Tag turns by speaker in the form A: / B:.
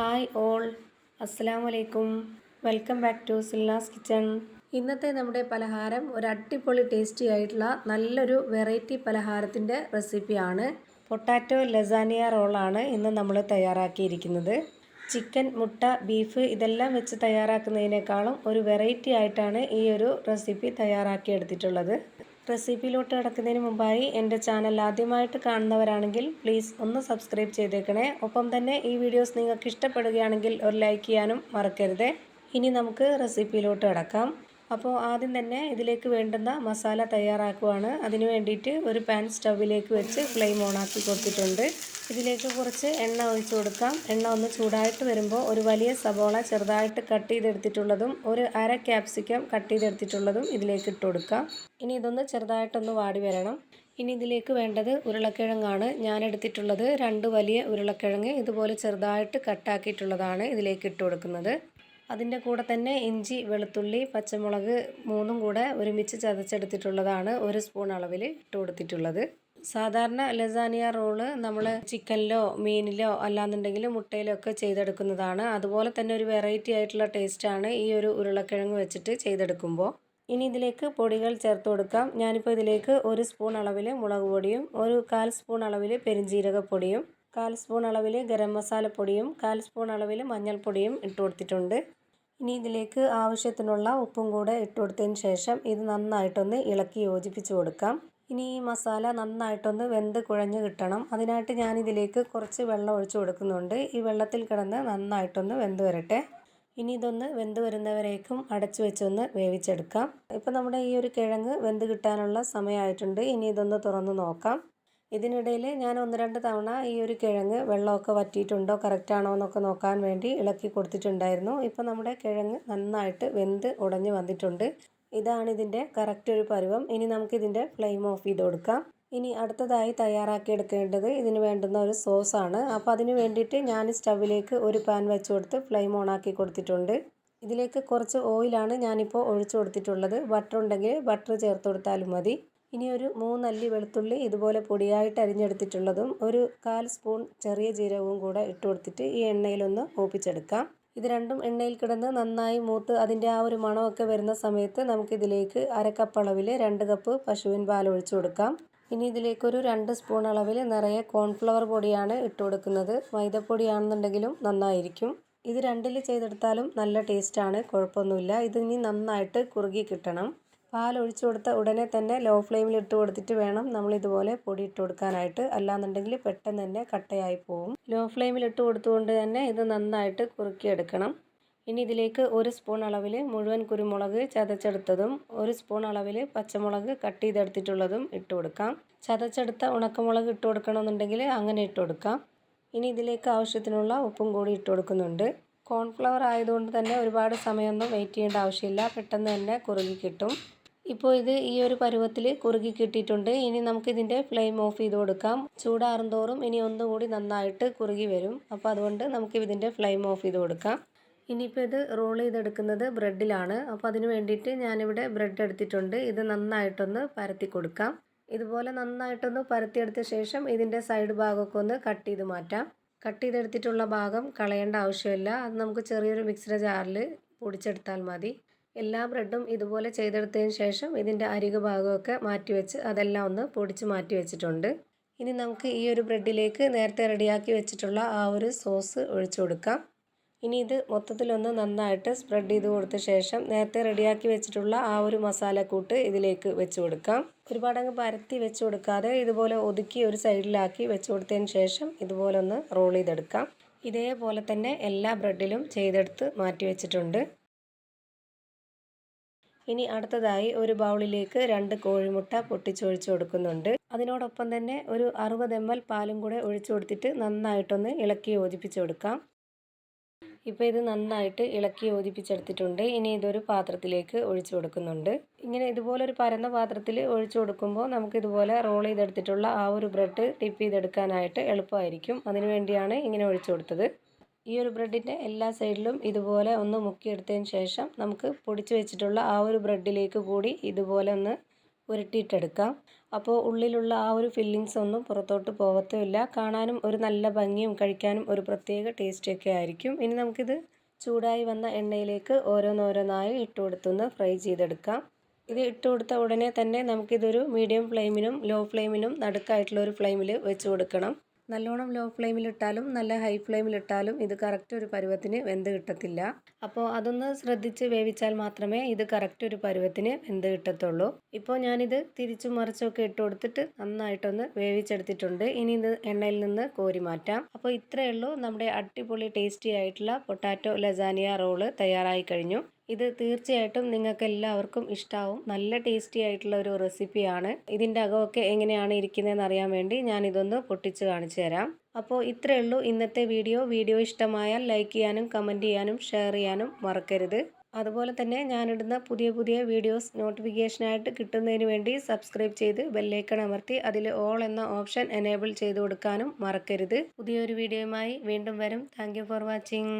A: Hi all. അസ്സലാമു വലൈക്കും welcome back to Silna's kitchen. ഇന്നത്തെ നമ്മുടെ പലഹാരം ഒരു അടിപൊളി ടേസ്റ്റി ആയിട്ടുള്ള നല്ലൊരു വെറൈറ്റി പലഹാരത്തിന്റെ റെസിപ്പിയാണ്. പൊട്ടാറ്റോ ലസാനിയ റോളാണ് ഇന്ന് നമ്മൾ തയ്യാറാക്കിയിരിക്കുന്നത്. ചിക്കൻ മുട്ട ബീഫ് ഇതെല്ലാം വെച്ച് തയ്യാറാക്കുന്നതിനേക്കാളും ഒരു വെറൈറ്റി ആയിട്ടാണ് ഈ ഒരു റെസിപ്പി തയ്യാറാക്കിയെടുത്തിട്ടുള്ളത്. റെസിപ്പിയിലോട്ട് കിടക്കുന്നതിന് മുമ്പായി എന്റെ ചാനൽ ആദ്യമായിട്ട് കാണുന്നവരാണെങ്കിൽ പ്ലീസ് ഒന്ന് സബ്സ്ക്രൈബ് ചെയ്തേക്കണേ. ഒപ്പം തന്നെ ഈ വീഡിയോസ് നിങ്ങൾക്ക് ഇഷ്ടപ്പെടുകയാണെങ്കിൽ ഒരു ലൈക്ക് ചെയ്യാനും മറക്കരുത്. ഇനി നമുക്ക് റെസിപ്പിയിലോട്ട് കിടക്കാം. അപ്പോൾ ആദ്യം തന്നെ ഇതിലേക്ക് വേണ്ടുന്ന മസാല തയ്യാറാക്കുവാണ്. അതിന് വേണ്ടിയിട്ട് ഒരു പാൻ സ്റ്റൗവിലേക്ക് വെച്ച് ഫ്ലെയിം ഓണാക്കി കൊടുത്തിട്ടുണ്ട്. ഇതിലേക്ക് കുറച്ച് എണ്ണ ഒഴിച്ചു കൊടുക്കാം. എണ്ണ ഒന്ന് ചൂടായിട്ട് വരുമ്പോൾ ഒരു വലിയ സബോള ചെറുതായിട്ട് കട്ട് ചെയ്തെടുത്തിട്ടുള്ളതും ഒരു അര ക്യാപ്സിക്കം കട്ട് ചെയ്തെടുത്തിട്ടുള്ളതും ഇതിലേക്ക് ഇട്ട് കൊടുക്കാം. ഇനി ഇതൊന്ന് ചെറുതായിട്ടൊന്ന് വാടി വരണം. ഇനി ഇതിലേക്ക് വേണ്ടത് ഉരുളക്കിഴങ്ങാണ്. ഞാൻ എടുത്തിട്ടുള്ളത് രണ്ട് വലിയ ഉരുളക്കിഴങ്ങ് ഇതുപോലെ ചെറുതായിട്ട് കട്ടാക്കിയിട്ടുള്ളതാണ് ഇതിലേക്ക് ഇട്ട് കൊടുക്കുന്നത്. അതിന്റെ കൂടെ തന്നെ ഇഞ്ചി വെളുത്തുള്ളി പച്ചമുളക് മൂന്നും കൂടെ ഒരുമിച്ച് ചതച്ചെടുത്തിട്ടുള്ളതാണ് ഒരു സ്പൂൺ അളവിൽ ഇട്ട് കൊടുത്തിട്ടുള്ളത്. സാധാരണ ലസാനിയ റോൾ നമ്മൾ ചിക്കനിലോ മീനിലോ അല്ലാന്നുണ്ടെങ്കിൽ മുട്ടയിലോ ഒക്കെ ചെയ്തെടുക്കുന്നതാണ്. അതുപോലെ തന്നെ ഒരു വെറൈറ്റി ആയിട്ടുള്ള ടേസ്റ്റാണ് ഈ ഒരു ഉരുളക്കിഴങ്ങ് വെച്ചിട്ട് ചെയ്തെടുക്കുമ്പോൾ. ഇനി ഇതിലേക്ക് പൊടികൾ ചേർത്ത് കൊടുക്കാം. ഞാനിപ്പോൾ ഇതിലേക്ക് ഒരു സ്പൂൺ അളവിൽ മുളക് പൊടിയും ഒരു കാൽ സ്പൂൺ അളവിൽ പെരിഞ്ജീരകപ്പൊടിയും കാൽ സ്പൂൺ അളവിൽ ഗരം മസാലപ്പൊടിയും കാൽ സ്പൂൺ അളവിൽ മഞ്ഞൾപ്പൊടിയും ഇട്ട് കൊടുത്തിട്ടുണ്ട്. ഇനി ഇതിലേക്ക് ആവശ്യത്തിനുള്ള ഉപ്പും കൂടെ ഇട്ട് കൊടുത്തതിന് ശേഷം ഇത് നന്നായിട്ടൊന്ന് ഇളക്കി യോജിപ്പിച്ച് കൊടുക്കാം. ഇനി ഈ മസാല നന്നായിട്ടൊന്ന് വെന്ത് കുഴഞ്ഞ് കിട്ടണം. അതിനായിട്ട് ഞാൻ ഇതിലേക്ക് കുറച്ച് വെള്ളം ഒഴിച്ചു കൊടുക്കുന്നുണ്ട്. ഈ വെള്ളത്തിൽ കിടന്ന് നന്നായിട്ടൊന്ന് വെന്ത് വരട്ടെ. ഇനി ഇതൊന്ന് വെന്ത് വരുന്നവരേക്കും അടച്ചു വെച്ചൊന്ന് വേവിച്ചെടുക്കാം. ഇപ്പം നമ്മുടെ ഈ ഒരു കിഴങ്ങ് വെന്ത് കിട്ടാനുള്ള സമയമായിട്ടുണ്ട്. ഇനി ഇതൊന്ന് തുറന്ന് നോക്കാം. ഇതിനിടയിൽ ഞാൻ ഒന്ന് രണ്ട് തവണ ഈ ഒരു കിഴങ്ങ് വെള്ളമൊക്കെ വറ്റിയിട്ടുണ്ടോ കറക്റ്റാണോ എന്നൊക്കെ നോക്കാൻ വേണ്ടി ഇളക്കി കൊടുത്തിട്ടുണ്ടായിരുന്നു. ഇപ്പോൾ നമ്മുടെ കിഴങ്ങ് നന്നായിട്ട് വെന്ത് ഉടഞ്ഞു വന്നിട്ടുണ്ട്. ഇതാണ് ഇതിന്റെ കറക്റ്റ് ഒരു പരുവം. ഇനി നമുക്കിതിന്റെ ഫ്ലെയിം ഓഫ് ചെയ്ത് കൊടുക്കാം. ഇനി അടുത്തതായി തയ്യാറാക്കി എടുക്കേണ്ടത് ഇതിന് വേണ്ടുന്ന ഒരു സോസാണ് അപ്പോൾ അതിന് വേണ്ടിയിട്ട് ഞാൻ സ്റ്റവിലേക്ക് ഒരു പാൻ വെച്ച് കൊടുത്ത് ഫ്ലെയിം ഓൺ ആക്കി കൊടുത്തിട്ടുണ്ട്. ഇതിലേക്ക് കുറച്ച് ഓയിലാണ് ഞാനിപ്പോൾ ഒഴിച്ചു കൊടുത്തിട്ടുള്ളത്. ബട്ടർ ഉണ്ടെങ്കിൽ ബട്ടർ ചേർത്ത് കൊടുത്താലും മതി. ഇനി ഒരു മൂന്നല്ലി വെളുത്തുള്ളി ഇതുപോലെ പൊടിയായിട്ട് അരിഞ്ഞെടുത്തിട്ടുള്ളതും ഒരു കാൽ സ്പൂൺ ചെറിയ ജീരകവും കൂടെ ഇട്ട് കൊടുത്തിട്ട് ഈ എണ്ണയിലൊന്ന് മൂപ്പിച്ചെടുക്കാം. ഇത് രണ്ടും എണ്ണയിൽ കിടന്ന് നന്നായി മൂത്ത് അതിന്റെ ആ ഒരു മണമൊക്കെ വരുന്ന സമയത്ത് നമുക്കിതിലേക്ക് അരക്കപ്പ് അളവിൽ രണ്ട് കപ്പ് പശുവിൻ പാൽ ഒഴിച്ചു കൊടുക്കാം. ഇനി ഇതിലേക്കൊരു രണ്ട് സ്പൂൺ അളവിൽ നിറയെ കോൺഫ്ലവർ പൊടിയാണ് ഇട്ട് കൊടുക്കുന്നത്. മൈദപ്പൊടിയാണെന്നുണ്ടെങ്കിലും നന്നായിരിക്കും. ഇത് രണ്ടിൽ ചെയ്തെടുത്താലും നല്ല ടേസ്റ്റാണ് കുഴപ്പമൊന്നുമില്ല. ഇതിനി നന്നായിട്ട് കുറുകി കിട്ടണം. പാൽ ഒഴിച്ചു കൊടുത്ത ഉടനെ തന്നെ ലോ ഫ്ലെയിമിൽ ഇട്ട് കൊടുത്തിട്ട് വേണം നമ്മൾ ഇതുപോലെ പൊടി ഇട്ട് കൊടുക്കാനായിട്ട്. അല്ലാന്നുണ്ടെങ്കിൽ പെട്ടെന്ന് തന്നെ കട്ടയായി പോകും ലോ ഫ്ലെയിമിൽ ഇട്ട് കൊടുത്തുകൊണ്ട് തന്നെ ഇത് നന്നായിട്ട് കുറുക്കിയെടുക്കണം. ഇനി ഇതിലേക്ക് ഒരു സ്പൂൺ അളവിൽ മുഴുവൻ കുരുമുളക് ചതച്ചെടുത്തതും ഒരു സ്പൂൺ അളവിൽ പച്ചമുളക് കട്ട് ചെയ്തെടുത്തിട്ടുള്ളതും ഇട്ട് കൊടുക്കാം. ചതച്ചെടുത്ത ഉണക്കമുളക് ഇട്ട് കൊടുക്കണമെന്നുണ്ടെങ്കിൽ അങ്ങനെ ഇട്ട് കൊടുക്കാം. ഇനി ഇതിലേക്ക് ആവശ്യത്തിനുള്ള ഉപ്പും കൂടി ഇട്ട് കൊടുക്കുന്നുണ്ട്. കോൺഫ്ലവർ ആയതുകൊണ്ട് തന്നെ ഒരുപാട് സമയമൊന്നും വെയിറ്റ് ചെയ്യേണ്ട ആവശ്യമില്ല. പെട്ടെന്ന് തന്നെ കുറുകി കിട്ടും. ഇപ്പോൾ ഇത് ഈ ഒരു പരുവത്തിൽ കുറുകി കിട്ടിയിട്ടുണ്ട്. ഇനി നമുക്കിതിന്റെ ഫ്ലെയിം ഓഫ് ചെയ്ത് കൊടുക്കാം. ചൂടാറും തോറും ഇനി ഒന്നുകൂടി നന്നായിട്ട് കുറുകി വരും. അപ്പോൾ അതുകൊണ്ട് നമുക്ക് ഇതിന്റെ ഫ്ലെയിം ഓഫ് ചെയ്ത് കൊടുക്കാം. ഇനിയിപ്പോൾ ഇത് റോൾ ചെയ്തെടുക്കുന്നത് ബ്രെഡിലാണ്. അപ്പോൾ അതിന് വേണ്ടിയിട്ട് ഞാനിവിടെ ബ്രെഡ് എടുത്തിട്ടുണ്ട്. ഇത് നന്നായിട്ടൊന്ന് പരത്തി കൊടുക്കാം. ഇതുപോലെ നന്നായിട്ടൊന്ന് പരത്തിയെടുത്ത ശേഷം ഇതിന്റെ സൈഡ് ഭാഗമൊക്കെ ഒന്ന് കട്ട് ചെയ്ത് മാറ്റാം. കട്ട് ചെയ്തെടുത്തിട്ടുള്ള ഭാഗം കളയേണ്ട ആവശ്യമില്ല. അത് നമുക്ക് ചെറിയൊരു മിക്സർ ജാറിൽ പൊടിച്ചെടുത്താൽ മതി. എല്ലാ ബ്രെഡും ഇതുപോലെ ചെയ്തെടുത്തതിന് ശേഷം ഇതിന്റെ അരികു ഭാഗമൊക്കെ മാറ്റി വെച്ച് അതെല്ലാം ഒന്ന് പൊടിച്ച് മാറ്റി വെച്ചിട്ടുണ്ട്. ഇനി നമുക്ക് ഈ ഒരു ബ്രെഡിലേക്ക് നേരത്തെ റെഡിയാക്കി വെച്ചിട്ടുള്ള ആ ഒരു സോസ് ഒഴിച്ചു കൊടുക്കാം. ഇനി ഇത് മൊത്തത്തിലൊന്ന് നന്നായിട്ട് സ്പ്രെഡ് ചെയ്ത് കൊടുത്ത ശേഷം നേരത്തെ റെഡിയാക്കി വെച്ചിട്ടുള്ള ആ ഒരു മസാലക്കൂട്ട് ഇതിലേക്ക് വെച്ച് കൊടുക്കാം. ഒരുപാടങ്ങ് പരത്തി വെച്ച് കൊടുക്കാതെ ഇതുപോലെ ഒതുക്കി ഒരു സൈഡിലാക്കി വെച്ച് കൊടുത്തതിന് ശേഷം ഇതുപോലെ ഒന്ന് റോൾ ചെയ്തെടുക്കാം. ഇതേപോലെ തന്നെ എല്ലാ ബ്രെഡിലും ചെയ്തെടുത്ത് മാറ്റി വെച്ചിട്ടുണ്ട്. ഇനി അടുത്തതായി ഒരു ബൗളിലേക്ക് രണ്ട് കോഴിമുട്ട പൊട്ടിച്ചൊഴിച്ച് കൊടുക്കുന്നുണ്ട്. അതിനോടൊപ്പം തന്നെ ഒരു അറുപത് എം എൽ പാലും കൂടെ ഒഴിച്ചു കൊടുത്തിട്ട് നന്നായിട്ടൊന്ന് ഇളക്കി യോജിപ്പിച്ച് കൊടുക്കാം. ഇപ്പോൾ ഇത് നന്നായിട്ട് ഇളക്കി യോജിപ്പിച്ചെടുത്തിട്ടുണ്ട്. ഇനി ഇതൊരു പാത്രത്തിലേക്ക് ഒഴിച്ചു കൊടുക്കുന്നുണ്ട്. ഇങ്ങനെ ഇതുപോലെ ഒരു പരന്ന പാത്രത്തിൽ ഒഴിച്ചു കൊടുക്കുമ്പോൾ നമുക്ക് ഇതുപോലെ റോൾ ചെയ്തെടുത്തിട്ടുള്ള ആ ഒരു ബ്രെഡ് ടിപ്പ് ചെയ്തെടുക്കാനായിട്ട് എളുപ്പമായിരിക്കും. അതിനുവേണ്ടിയാണ് ഇങ്ങനെ ഒഴിച്ചു കൊടുത്തത്. ഈ ഒരു ബ്രെഡിന്റെ എല്ലാ സൈഡിലും ഇതുപോലെ ഒന്ന് മുക്കിയെടുത്തതിന് ശേഷം നമുക്ക് പൊടിച്ചു വെച്ചിട്ടുള്ള ആ ഒരു ബ്രെഡിലേക്ക് കൂടി ഇതുപോലെ ഒന്ന് ഉരുട്ടിയിട്ടെടുക്കാം. അപ്പോൾ ഉള്ളിലുള്ള ആ ഒരു ഫില്ലിങ്സ് ഒന്നും പുറത്തോട്ട് പോകത്തുമില്ല കാണാനും ഒരു നല്ല ഭംഗിയും കഴിക്കാനും ഒരു പ്രത്യേക ടേസ്റ്റൊക്കെ ആയിരിക്കും. ഇനി നമുക്കിത് ചൂടായി വന്ന എണ്ണയിലേക്ക് ഓരോന്നോരോന്നായി ഇട്ട് കൊടുത്തൊന്ന് ഫ്രൈ ചെയ്തെടുക്കാം. ഇത് ഇട്ട് കൊടുത്ത ഉടനെ തന്നെ നമുക്കിതൊരു മീഡിയം ഫ്ലെയിമിനും ലോ ഫ്ലെയിമിനും നടുക്കായിട്ടുള്ള ഒരു ഫ്ലെയിമിൽ വെച്ച് കൊടുക്കണം. നല്ലോണം ലോ ഫ്ലെയിമിലിട്ടാലും നല്ല ഹൈ ഫ്ലെയിമിലിട്ടാലും ഇത് കറക്റ്റ് ഒരു പരുവത്തിന് വെന്ത് കിട്ടത്തില്ല. അപ്പോൾ അതൊന്ന് ശ്രദ്ധിച്ച് വേവിച്ചാൽ മാത്രമേ ഇത് കറക്റ്റ് ഒരു പരുവത്തിന് വെന്ത് കിട്ടത്തുള്ളൂ. ഇപ്പോൾ ഞാനിത് തിരിച്ചും മറിച്ചൊക്കെ ഇട്ട് കൊടുത്തിട്ട് നന്നായിട്ടൊന്ന് വേവിച്ചെടുത്തിട്ടുണ്ട്. ഇനി ഇത് എണ്ണയിൽ നിന്ന് കോരി മാറ്റാം. അപ്പോൾ ഇത്രയേ ഉള്ളൂ. നമ്മുടെ അടിപൊളി ടേസ്റ്റി ആയിട്ടുള്ള പൊട്ടാറ്റോ ലസാനിയ റോൾ തയ്യാറായി കഴിഞ്ഞു. ഇത് തീർച്ചയായിട്ടും നിങ്ങൾക്ക് എല്ലാവർക്കും ഇഷ്ടാവും. നല്ല ടേസ്റ്റി ആയിട്ടുള്ള ഒരു റെസിപ്പിയാണ് ഇതിന്റെ അകമൊക്കെ എങ്ങനെയാണ് ഇരിക്കുന്നതെന്ന് അറിയാൻ വേണ്ടി ഞാൻ ഇതൊന്ന് പൊട്ടിച്ച് കാണിച്ചു തരാം. അപ്പോൾ ഇത്രയേ ഉള്ളൂ ഇന്നത്തെ വീഡിയോ വീഡിയോ ഇഷ്ടമായാൽ ലൈക്ക് ചെയ്യാനും കമന്റ് ചെയ്യാനും ഷെയർ ചെയ്യാനും മറക്കരുത്. അതുപോലെ തന്നെ ഞാനിടുന്ന പുതിയ പുതിയ വീഡിയോസ് നോട്ടിഫിക്കേഷനായിട്ട് കിട്ടുന്നതിന് വേണ്ടി സബ്സ്ക്രൈബ് ചെയ്ത് ബെല്ലൈക്കൺ അമർത്തി അതിൽ ഓൾ എന്ന ഓപ്ഷൻ എനേബിൾ ചെയ്ത് കൊടുക്കാനും മറക്കരുത്. പുതിയൊരു വീഡിയോയുമായി വീണ്ടും വരും. Thank for watching